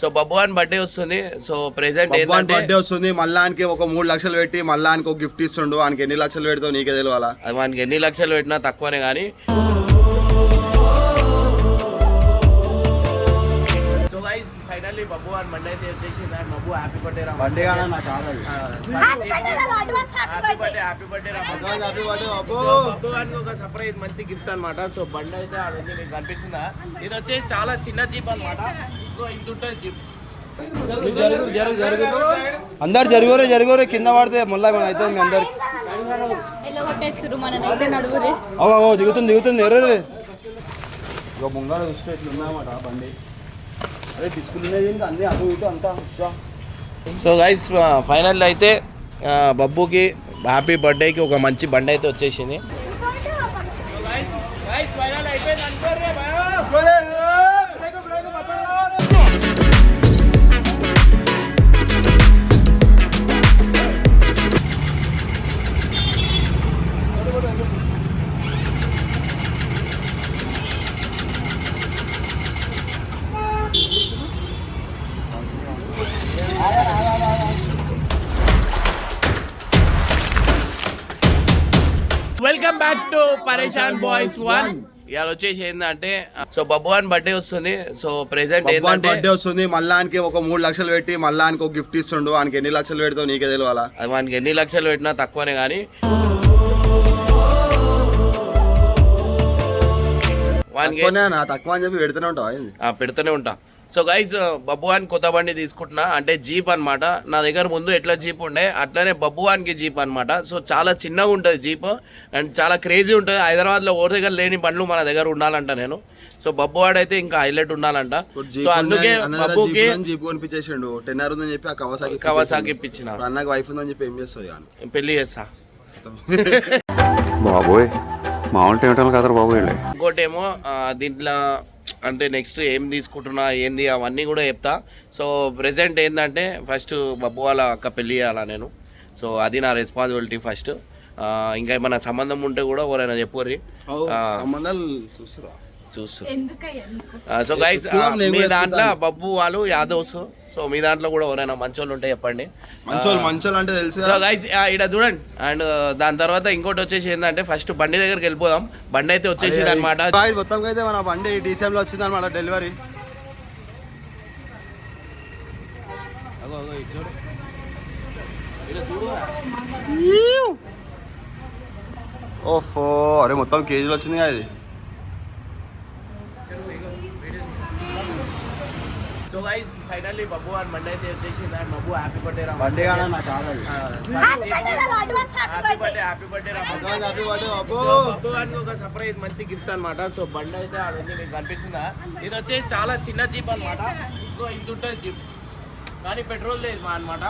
So బబ్బువాన్ birthday వస్తుంది. So present birthday వస్తుంది. మళ్ళానికి ఒక మూడు లక్షలు పెట్టి మళ్ళానికి ఒక గిఫ్ట్ ఇస్తుండు. ఆయనకి ఎన్ని లక్షలు పెడతావు నీకే తెలియాలా మనకి ఎన్ని లక్షలు పెట్టినా తక్కువనే కానీ బబ్బు అని మండే అయితే బబ్బు హ్యాపీ బర్త్డే రా కావాలి. హ్యాపీ బర్త్డే హ్యాపీ బర్త్డే రా హ్యాపీ బర్త్డే బాబు సో బబ్బు అని ఒక సర్ప్రైజ్ మంచి గిఫ్ట్ అన్నమాట. సో బండి అయితే ఆడైతే మీకు కనిపిస్తుందా? ఇది వచ్చేసి చాలా చిన్న జీప్ అన్నమాట. ఇంకో ఇంత ఉంటుంది జీప్ అందరు జరుగురే జరుగురే కింద పడితే మళ్ళీ మన అయితే మీ అందరికి. ఓ దిగుతుంది దిగుతుంది ఎర్రే ఇక ముంగడ చూస్తే ఇట్లా ఉన్నాయన్నమాట బండి. సో గైస్ ఫైనల్ అయితే బబ్బుకి హ్యాపీ బర్త్డేకి ఒక మంచి బండి అయితే వచ్చేసింది. Welcome back to Pareshan boys one ఇవాళ వచ్చేసి ఏంటంటే సో బబ్బువాన్ బర్త్డే వస్తుంది. సో ప్రెసెంట్ బర్త్డే వస్తుంది. మళ్ళానికి ఒక మూడు లక్షలు పెట్టి మళ్ళానికి ఒక గిఫ్ట్ ఇస్తుండు. ఆయనకి ఎన్ని లక్షలు పెడతావు నీకే తెలియాలా అది మనకి ఎన్ని లక్షలు పెట్టినా తక్కువనే కానీ. వానికి తక్కువ అని చెప్పి పెడుతూనే ఉంటావు పెడుతూనే ఉంటా. సో గైజ్ బబ్బువాన్ కొత్త బండి తీసుకుంటున్నా. అంటే జీప్ అన్నమాట. నా దగ్గర ముందు ఎట్లా జీప్ ఉండే అట్లనే బబ్బువాన్కి జీప్ అన్నమాట. సో చాలా చిన్నగా ఉంటుంది జీప్ అండ్ చాలా క్రేజీ ఉంటుంది. హైదరాబాద్లో ఓరి దగ్గర లేని బండ్లు మన దగ్గర ఉండాలంట నేను. సో బబ్బువాడ్ అయితే ఇంకా హైలైట్ ఉండాలంట. సో జీప్ అందుకే బబ్బుకి జీప్ కొనిపించేసిండు. టెన్ ఉందని చెప్పి ఆ కవాసాకి కవాసాకి ఇప్పించిన. అన్నకి వైఫ్ ఉందని చెప్పి ఏం చేస్తావు పెళ్ళి చేస్తా. బాబోయ్. మామూలు బాబు వీళ్ళే. ఇంకోటేమో దీంట్లో అంటే నెక్స్ట్ ఏం తీసుకుంటున్నా ఏంది అవన్నీ కూడా చెప్తా. సో ప్రెసెంట్ ఏంటంటే ఫస్ట్ బబ్బు వాళ్ళ అక్క పెళ్ళి చేయాలా నేను. సో అది నా రెస్పాన్సిబిలిటీ ఫస్ట్. ఇంకా ఏమైనా సంబంధం ఉంటే కూడా ఎవరైనా చెప్పుర్రి సంబంధాలు చూస్తురా. ఎందుకు సో గైస్ మీ దాంట్లో. బబ్బు వాళ్ళు యాదవ్స్ సో మీ దాంట్లో కూడా ఎవరైనా మంచోళ్ళు ఉంటే చెప్పండి. మంచోళ్ళు మంచోళ్ళు అంటే తెలుసు సో గైస్ ఇక్కడ చూడండి. అండ్ దాని తర్వాత ఇంకోటి వచ్చేసి ఏంటంటే ఫస్ట్ బండి దగ్గరికి వెళ్ళిపోదాం. బండి అయితే వచ్చేసింది అనమాట మొత్తం అయితే మన బండి DCM లో వచ్చింది అనమాట డెలివరీ ఓఫో అరే మొత్తం కేజీలు వచ్చింది కదా ఇది. సో గైస్ ఫైనల్లీ బబ్బు అని బండి అయితే వచ్చేసింది అండ్ బబ్బు హ్యాపీ బర్త్డే రా కావాలి హ్యాపీ బర్త్డే హ్యాపీ బర్త్డే రా బబ్బు. బర్త్డే అని ఒక సర్ప్రైజ్ మంచి గిఫ్ట్ అన్నమాట. సో బండి అయితే ఆడైతే మీకు కనిపిస్తుందా? ఇది వచ్చేసి చాలా చిన్న జీప్ అన్నమాట. ఇంకో ఇంత ఉంటుంది జీప్. కానీ పెట్రోల్ లేదు మా అనమాట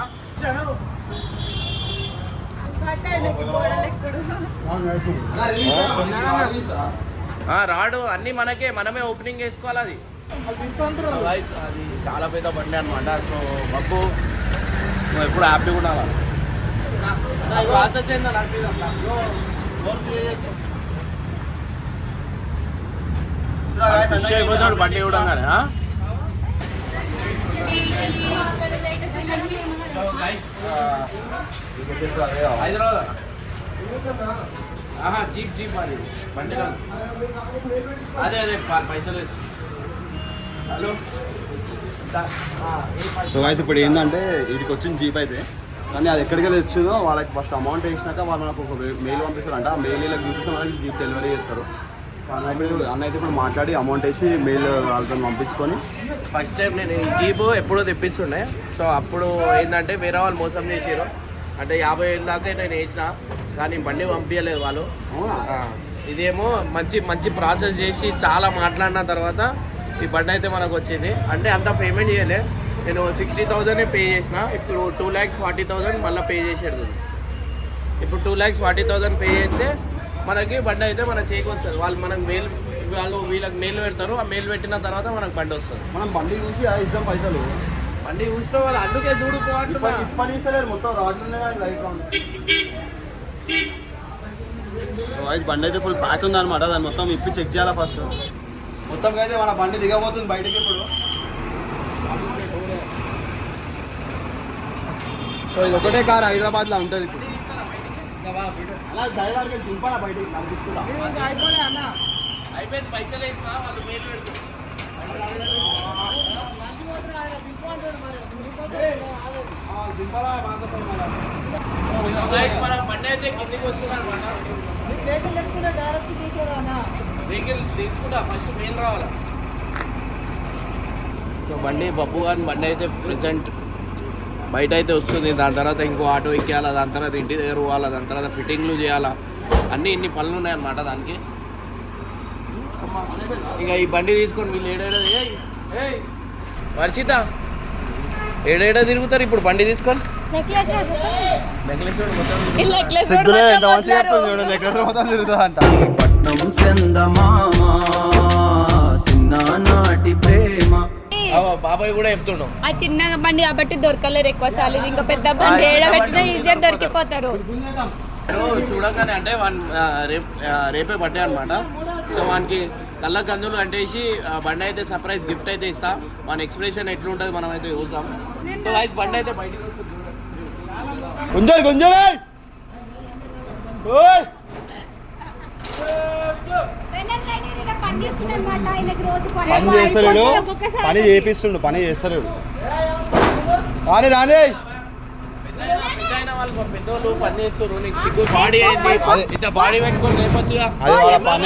రాడు అన్ని మనకే మనమే ఓపెనింగ్ చేసుకోవాలి అది. అది చాలా పెద్ద బండి అనమాట సో బబ్బు నువ్వు ఎప్పుడు హ్యాపీగా ఉండాలి? ప్రాసెస్ ఏందో నాకు అయిపోతాడు బండి ఆ, హైదరాబాద్? ఆహా జీప్ జీప్ అది. బండి. అదే అదే వేసు పైసలు? సో గాయస్ ఇప్పుడు ఏంటంటే వీడికి వచ్చిన జీప్ అయితే కానీ అది ఎక్కడికి వెళ్ళి వచ్చిందో వాళ్ళకి ఫస్ట్ అమౌంట్ వేసినాక వాళ్ళు మనకు ఒక మెయిల్ పంపిస్తారంట. ఆ మెయిల్ ఇలా చూపిస్తే మనకి జీప్ డెలివరీ చేస్తారు. అన్న ఇప్పుడు అన్న అయితే ఇప్పుడు మాట్లాడి అమౌంట్ వేసి మెయిల్ వాళ్ళతో పంపించుకొని ఫస్ట్ టైం నేను ఈ జీపు ఎప్పుడో తెప్పిస్తుండే. సో అప్పుడు ఏంటంటే వేరే వాళ్ళు మోసం చేసారు అంటే యాభై వేల దాకా నేను వేసిన కానీ బండి పంపించలేదు వాళ్ళు. ఇదేమో మంచి మంచి ప్రాసెస్ చేసి చాలా మాట్లాడిన తర్వాత ఈ బండి అయితే మనకు వచ్చింది. అంటే అంత పేమెంట్ చేయలే. నేను సిక్స్టీ థౌజండ్ పే చేసిన ఇప్పుడు టూ ల్యాక్స్ ఫార్టీ థౌజండ్ మళ్ళీ పే చేసేది ఇప్పుడు two lakhs forty thousand pay చేస్తే మనకి బండి అయితే మన చేకి వస్తుంది. వాళ్ళు మనకు మెయిల్ వాళ్ళు వీళ్ళకి మెయిల్ పెడతారు. ఆ మెయిల్ పెట్టిన తర్వాత మనకు బండి వస్తుంది. మనం బండి చూసి ఇద్దాం పైసలు. బండి చూసిన వాళ్ళు అందుకే చూడు పోవట్లేదు ఇప్పటి ఇస్తలేరు. మొత్తం రాడ్లు లైట్ రైట్ బండి అయితే ఫుల్ ప్యాక్ ఉంది అనమాట దాన్ని మొత్తం ఇప్పి చెక్ చేయాలా ఫస్ట్ మొత్తం అయితే మన బండి దిగబోతుంది బయటకి ఇప్పుడు. సో ఇది ఒకటే కార్ హైదరాబాద్లో ఉంటుంది ఇప్పుడు. అలా డ్రైవర్కి దింపాలా బయటికి? నడిపించుకుంటా. అయిపోయింది పైసలు వేసినా వాళ్ళు మేలు పెడుతుంది దింపాలా మన బండి అయితే కిందికి వస్తుంది అనమాట వెహికల్ తీసుకుంటా ఫస్ట్ మెయిన్ రావాలా? సో బండి బబ్బు గారి బండి అయితే ప్రెసెంట్ బయట అయితే వస్తుంది దాని తర్వాత ఇంకో ఆటో ఎక్కేయాలా దాని తర్వాత ఇంటి దగ్గర పోవాలా దాని తర్వాత ఫిట్టింగ్లు చేయాలా అన్నీ ఇన్ని పనులు ఉన్నాయన్నమాట దానికి. ఇక ఈ బండి తీసుకొని వీళ్ళు ఏడేడది వర్షిత ఏడేడా తిరుగుతారు ఇప్పుడు బండి తీసుకొని? నెక్లెస్ నెక్లెస్ మొత్తం ఈ పట్నం చందమామ చిన్ననాటి ప్రేమ. బాబాయ్ కూడా చెప్తుండు. ఆ చిన్న బండి కాబట్టి దొరకలేరు ఎక్కువ సార్లు. ఇంకా పెద్ద బండి. ఏడబెట్టినా ఈజీగా దొరికిపోతారు. చూడగానే అంటే వన్ రేపు రేపే బర్త్డే అనమాట సో వానికి కళ్ళ కందులు అంటేసి ఆ బండి అయితే సర్ప్రైజ్ గిఫ్ట్ అయితే ఇస్తా. మన ఎక్స్ప్రెషన్ ఎట్లుంటుంది మనం అయితే చూద్దాం. సో వైస్ బండి అయితే బయటికి వస్తుంది. గుంజలు గుంజలు! ఓయ్! పని చేస్తలేడు. పని చేపిస్తుండు పని చేస్తలేడు. రాని రాని. పెద్దోళ్ళు పని చేస్తారు అది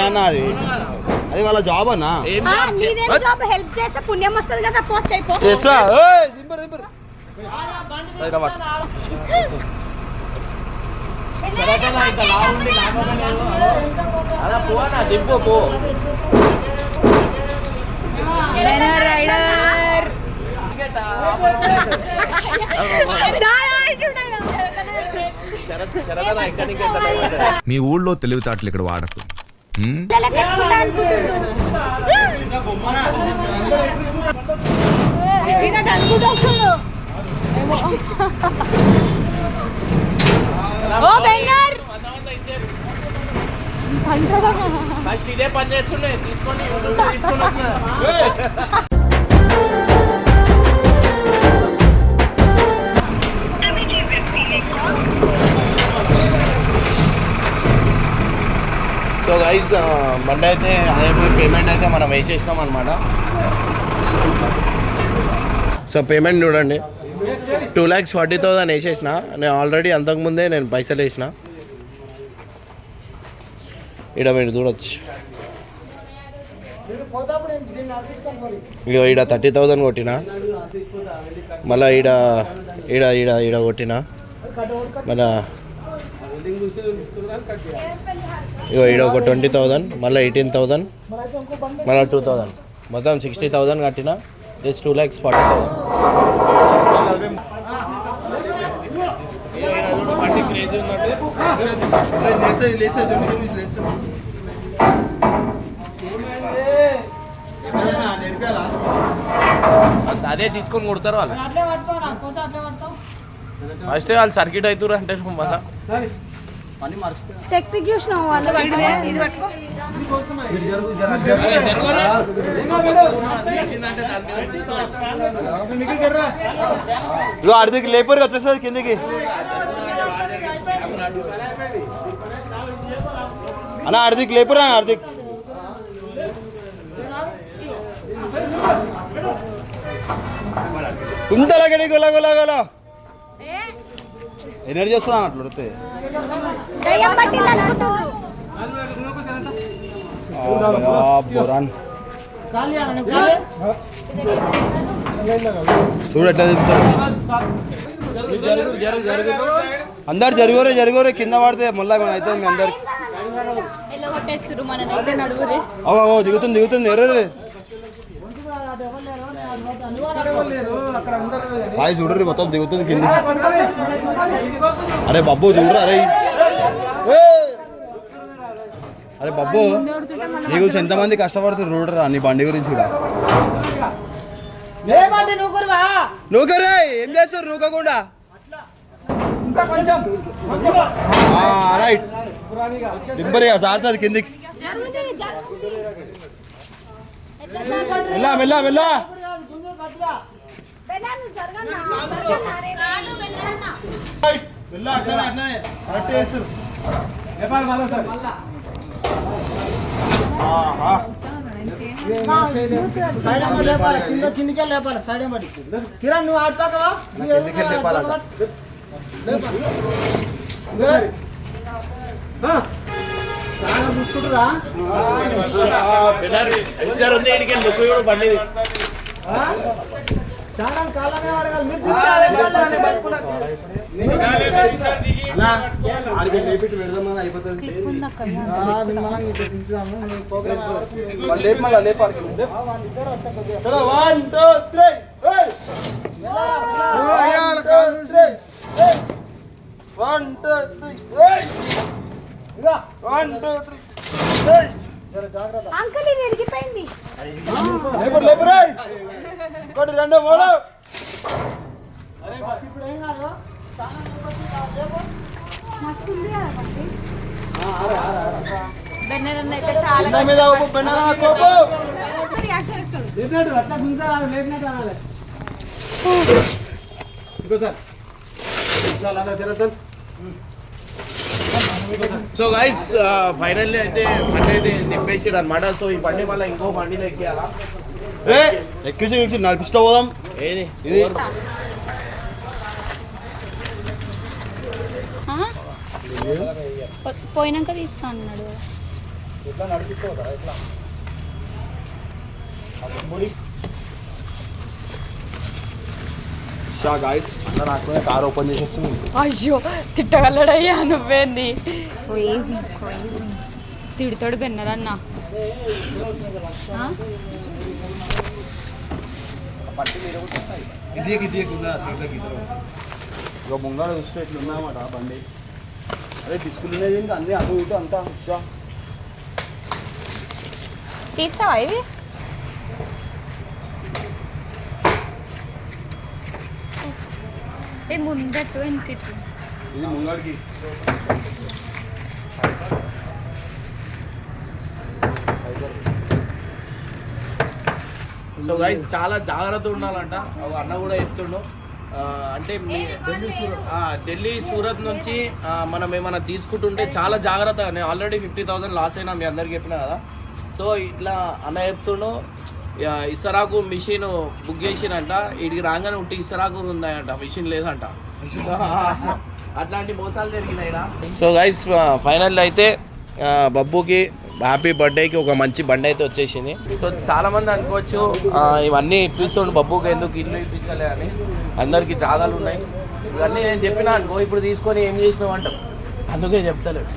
అన్న అది. అది వాళ్ళ జాబ్ అన్న. హెల్ప్ చేస్తే. పుణ్యం వస్తుంది కదా చేస్తా సరే కాబట్టి సరేనా, ఇంత లావు ఉండి లాభమే లేదు. అలా పో అన్న, దింపు పో రైడర్ మీ ఊళ్ళో తెలివితేటలు ఇక్కడ వాడకు? ఓ బెంగర్ ఫస్ట్ ఇదే పని చేస్తుండే తీసుకోండి తీసుకొని. సో గైస్ బండి అయితే అదే పేమెంట్ అయితే మనం వేసేసినాం అనమాట సో పేమెంట్ చూడండి. టూ ల్యాక్స్ ఫార్టీ థౌసండ్ వేసేసిన. నేను ఆల్రెడీ అంతకుముందే నేను పైసలు వేసిన. ఇక్కడ మీరు చూడొచ్చు ఇగో ఈడ థర్టీ థౌజండ్ కొట్టిన. మళ్ళీ ఈడ ఈడ ఈడ ఈడ కొట్టిన. మళ్ళా ఇగో ఈడ ఒక ట్వంటీ థౌజండ్ మళ్ళీ ఎయిటీన్ థౌజండ్ మళ్ళీ టూ థౌజండ్ మొత్తం సిక్స్టీ థౌజండ్ కట్టిన. This two lakhs forty thousand crazy ఉన్నట్టు లేసే లేసే జరుగు జరుగు లేసే అదే తీసుకొని కొడతారు వాళ్ళు ఫస్ట్ వాళ్ళు సర్క్యూట్ అవుతారు అంటే మళ్ళీ. టెక్నిక్ చూసినావు వాళ్ళు ఇది పట్టుకో. ఇగో అడిదికి లేపరు వచ్చేస్తుంది కిందికి. అన్న అడిదికి లేపురా అడిదికి కుంతల గడి గొల గొల గొల ఎనర్జీ వస్తుంది అన్నట్లు ఉడితే దయ్యం పట్టింది అనుకుంటున్నారు బొరాన్ చూడు ఎట్లా తిప్పుతారు అందరు జరుగురే జరుగురే కింద పడితే మళ్ళీ మన అయితే మీ అందరికి. ఓ దిగుతుంది దిగుతుంది ఎర్ర హాయ్ చూడరు మొత్తం దిగుతుంది కింద. అరే బబ్బు చూడరు అరే! అరే బబ్బు నీ గురించి ఎంతమంది కష్టపడుతున్నారు చూడరా నీ బండి గురించి కూడా. నూకరే ఏం చేస్తారు నూకకుండా? రైట్ దింపరిగా సారుతుంది కిందికి. మెల్లా మెల్లా మెల్లా. సైడ్ అమ్మ లేపాలి. కింద కిందికే లేపాలి. సైడ్ అమ్మడి కిరణ్ నువ్వు బెనర్ ఇద్దరు ఉంది ఇడికి లుక్ కూడా బండిది చాలా కాలమే అడగాలి మీరు లేపిట్టు పెడదామని అయిపోతుంది లేపు మళ్ళీ లేపు ఆడికి one two three one two three ఇదిగో, వన్ టూ త్రీ జర జాగ్రత్త అంకుల్ ఇది ఇరిగిపోయింది లేపరు లేపరు ఒకటి రెండు మూడు ఇప్పుడు ఏం కాదు చాలా మంది లేపు. మస్తు ఉంది కదా బండి. బెన్నెరన్న అయితే చాలా కింద మీద ఉప్పు పెన్నరా తోపు లేపినట్టు అట్లా గుంజరాదు లేపినట్టు అనాలి సో గైస్ ఫైనల్లీ అయితే బండి అయితే దింపేసారు అనమాట సో ఈ బండి మళ్ళీ ఇంకో బండిలో ఎక్కియాలా? ఏ ఎక్కించి ఎక్కించి నడిపిస్తూ పోదాం. ఏది? ఇది. పోయినాక తీస్తా అన్నాడు. షా గాయస్ అన్న రాకపోతే కార్ ఓపెన్ చేసేస్తుంది అయ్యో తిట్టగలడయ్యా నువ్వేంది? తిడతాడు బెన్నరన్న ఆ? ఇక ముంగడ చూస్తే ఇట్లా ఉన్నాయన్నమాట బండి. అదే తీసుకునేది ఇంకా అన్ని అటు ఇటు అంతా షా తీస్తావా ఇది? ఏ ముందట్టు వెనకట్టు ఇది ముంగడికి సో గైస్ చాలా జాగ్రత్త ఉండాలంట. ఒక అన్న కూడా చెప్తుండు. అంటే మీ ఆ, ఢిల్లీ సూరత్ నుంచి మనం ఏమైనా తీసుకుంటుంటే చాలా జాగ్రత్త నేను ఆల్రెడీ ఫిఫ్టీ థౌసండ్ లాస్ అయినా మీ అందరికి చెప్పిన కదా. సో ఇట్లా అన్న చెప్తుండు. ఇసరాకు మిషన్ బుక్ చేసిరంట వీడికి రాగానే ఉంటే ఇసరాకు ఉందంట. మిషన్ లేదంట. అట్లాంటి మోసాలు జరిగినాయి సో గైస్ ఫైనల్ అయితే బబ్బుకి హ్యాపీ బర్త్డేకి ఒక మంచి బండి అయితే వచ్చేసింది. సో చాలా మంది అనుకోవచ్చు ఇవన్నీ ఇప్పిస్తుండు బబ్బుకి ఎందుకు ఇల్లు ఇప్పించలే అని. అందరికీ జాగాలు ఉన్నాయి. ఇవన్నీ నేను చెప్పినా అనుకో ఇప్పుడు తీసుకొని ఏం చేసినావు అంటాం అందుకే చెప్తలేదు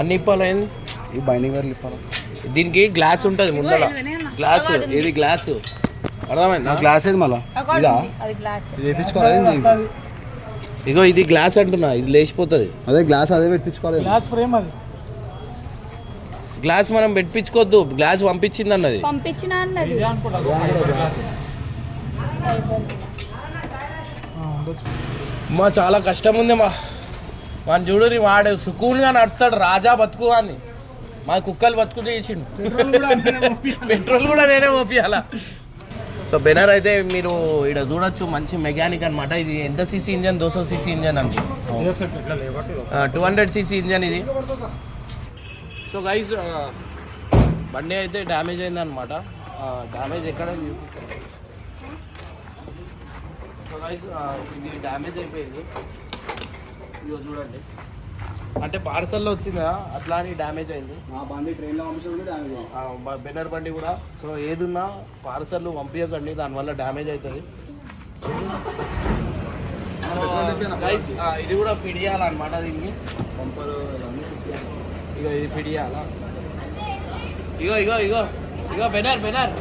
అన్ని ఇప్పాలైంది ఈ బైండింగ్ వేర్లు ఇప్పాలి? దీనికి గ్లాస్ ఉంటుంది ముందర గ్లాస్ ఇది గ్లాస్? అర్థమైందా? గ్లాస్ ఏది మళ్ళా? ఇదా? అది గ్లాస్. ఇది ఇగో ఇది గ్లాస్ అంటున్నా ఇది లేచిపోతుంది. అదే గ్లాస్ అదే పెట్టించుకోవాలి గ్లాస్ మనం పెట్టించుకోవద్దు గ్లాస్ పంపించింది అన్నది. పంపించిన అన్నది మా చాలా కష్టం ఉంది మా. మన చూడు వాడు సుకూన్గా నడుస్తాడు రాజా బతుకు అని మా కుక్కలు బతుకు చేసిండు. పెట్రోల్ కూడా నేనే పోపియాల సో బెనర్ అయితే మీరు ఇక్కడ చూడొచ్చు మంచి మెకానిక్ అన్నమాట. ఇది ఎంత సీసీ ఇంజన్? దోసో సీసీ ఇంజన్ అనుకో టూ హండ్రెడ్ సీసీ ఇంజన్ ఇది. సో గైజ్ బండి అయితే డ్యామేజ్ అయిందనమాట డ్యామేజ్ ఎక్కడ? సో గైజ్ ఇది డ్యామేజ్ అయిపోయింది. ఇదిగో చూడండి. అంటే పార్సల్లో వచ్చిందా? అట్లా అని డ్యామేజ్ అయింది. మా బండి ట్రైన్లో పంపించడం డ్యామేజ్ ఆ, బ- బెన్నర్ బండి కూడా. సో ఏదున్నా పార్సల్ పంపించకండి దానివల్ల డ్యామేజ్ అవుతుంది ఇది కూడా ఫిట్ చేయాలన్నమాట దీనికి? ఇగో ఇది ఫిట్ చేయాలా ఇగో ఇగో ఇగో ఇగో బెనర్ బెనర్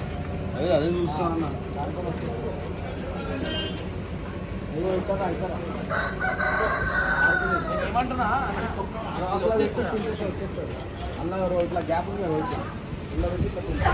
అదే అదే చూస్తా అన్న. ఏమంటున్నా అన్న ఇట్లా గ్యాప్ ఇలా పెట్టి ఇట్లా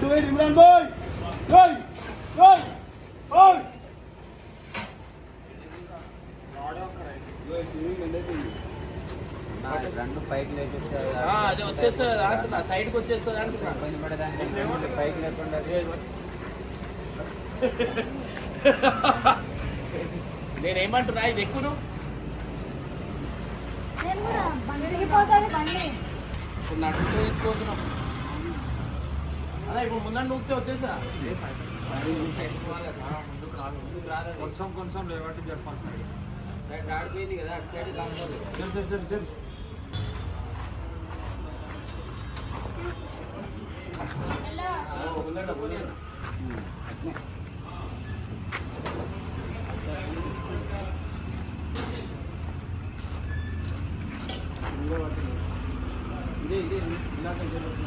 డూ ఇట్ ఇమ్రాన్ బాయ్ ఓయ్ ఓయ్ ఓయ్ రెండు పైకి లేచేస్తే ఆ, అది వచ్చేస్తుంది అంటున్నా సైడ్కి వచ్చేస్తుంది పడేదాన్ని. పైకి లేకుండా నేనేమంటున్నా ఇది ఎక్కువ నడుస్తూ తీసుకోతున్నాం అదే ఇప్పుడు ముందర నూకితే వచ్చేసా? కొంచెం కొంచెం లేవట్టి చెప్పాలి సైడ్ సైడ్ ఆడిపోయింది కదా అటు సైడ్ కాదు ఇదే ఇదే ఇందాక జరుగుతుంది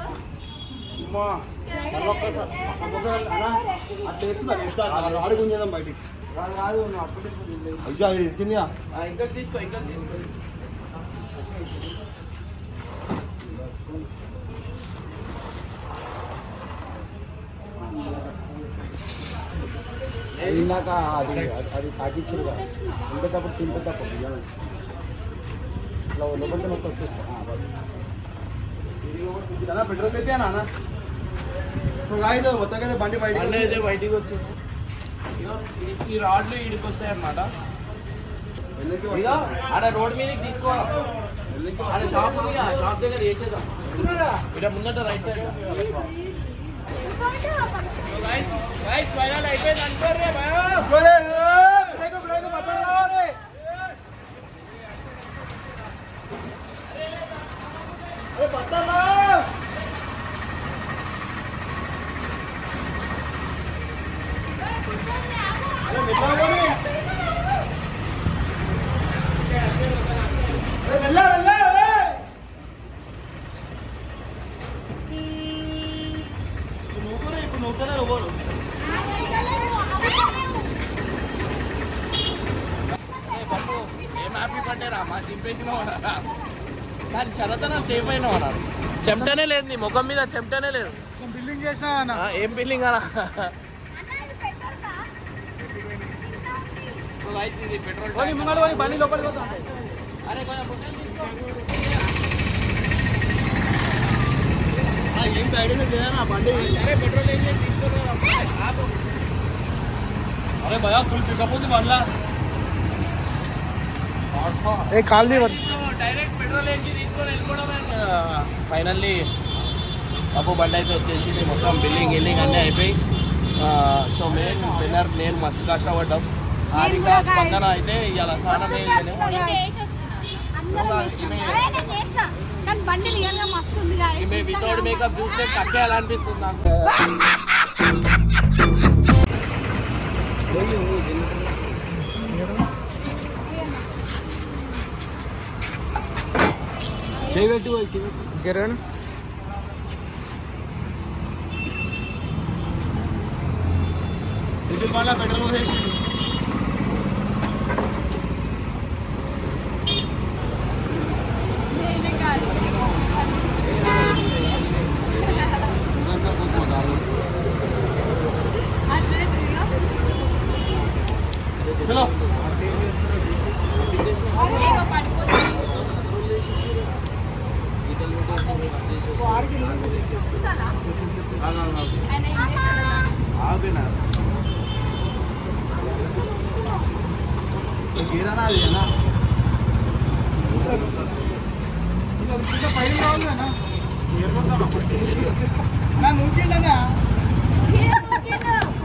అమ్మా. రాడు గుంజేద్దాం బయటికి. అయ్యో ఇది ఎక్కిందిగా ఆ, ఇంకా తీసుకో ఇంకా తీసుకో. ఇందాక అది అది తాకిచ్చింది ఇంకేటప్పుడు తింపేటప్పుడు ఇట్లా లోపలికి మొత్తం వచ్చేస్తా. పెట్రోల్ తెప్పానా సో బండి బండి బయట అయితే బయటికి వచ్చింది. ఈ- రాడ్లు ఈడికి వస్తాయి అన్నమాట ఆడ రోడ్ మీదకి తీసుకో. ఆడ షాప్ ఉంది ఆ షాప్ దగ్గర చేసేద్దాం. ఇక్కడ ముందట రైట్ సైడ్ ఫైనల్ అయిపోయింది అనుకోర్రే భయం ఏం హ్యాపీ బర్త్డే రా మా చింపేసినావు రా కానీ చరతన సేఫ్ అయినావు అన్నారు చెమటనే లేదు నీ ముఖం మీద చెమటనే లేదు. బిల్డింగ్ చేసినా ఏం బిల్డింగ్ అలా పెట్రోల్ బండి లోపలికి అరే కొంచెం బుట్టలు తీసుకో. ఏం ఐడియా లేదా బండి. సరే పెట్రోల్ ఏం చేసి అరే భయా ఫుల్ పికప్ ఉంది బండ్లా. ఏ కాల్ డైరెక్ట్ పెట్రోల్ వేసి తీసుకొని వెళ్ళిపోవడం ఫైనల్లీ అప్పు బండి అయితే వచ్చేసింది. మొత్తం బిల్డింగ్ గిల్లింగ్ అన్నీ అయిపోయి. సో మెయిన్ విన్నర్ నేను మస్తు కష్టపడ్డాం. హారిక స్పందన అయితే ఇవాళ స్నానం చేయలేదు కానీ బండి రియల్గా మస్తు ఉంది ఈమె వితౌట్ మేకప్ చూస్తే కక్కేయాలనిపిస్తుంది నాకు చేయబెట్టి పోయి చేయబెట్టి జరగను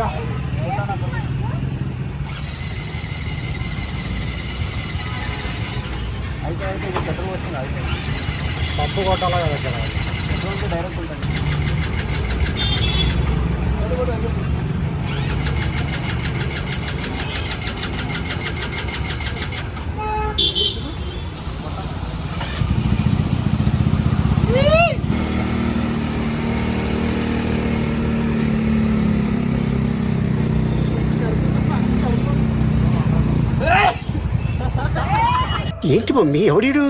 చలో ఆగినా గిరానా అది అన్నా పప్పు కొట్టాలా కదా 駅も見下りる。